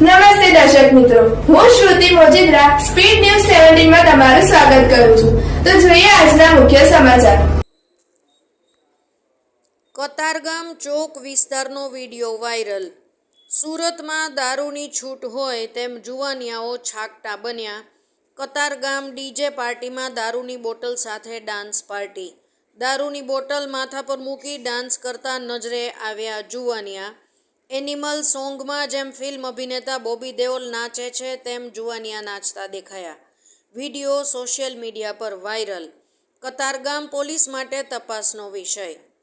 નમસ્તે દર્શક મિત્રો. હું શ્રુતિ મોજીદ્રા, સ્પીડ ન્યૂઝ સેવન્ટીનમાં તમારું સ્વાગત કરું છું. તો જોઈએ આજના મુખ્ય સમાચાર. કતારગામ ચોક વિસ્તારનો વીડિયો વાયરલ. સુરતમાં દારૂની છૂટ હોય તેમ જુવાનિયાઓ છાકટા બન્યા. કતારગામ ડીજે પાર્ટીમાં દારૂની બોટલ સાથે ડાન્સ પાર્ટી. દારૂની બોટલ માથા પર મૂકી ડાન્સ કરતા નજરે આવ્યા જુવાનિયા. એનિમલ સોંગમાં જેમ ફિલ્મ અભિનેતા બોબી દેઓલ નાચે છે, તેમ જુવાનિયા નાચતા દેખાયા. વીડિયો સોશિયલ મીડિયા પર વાયરલ. કતારગામ પોલીસ માટે તપાસનો વિષય.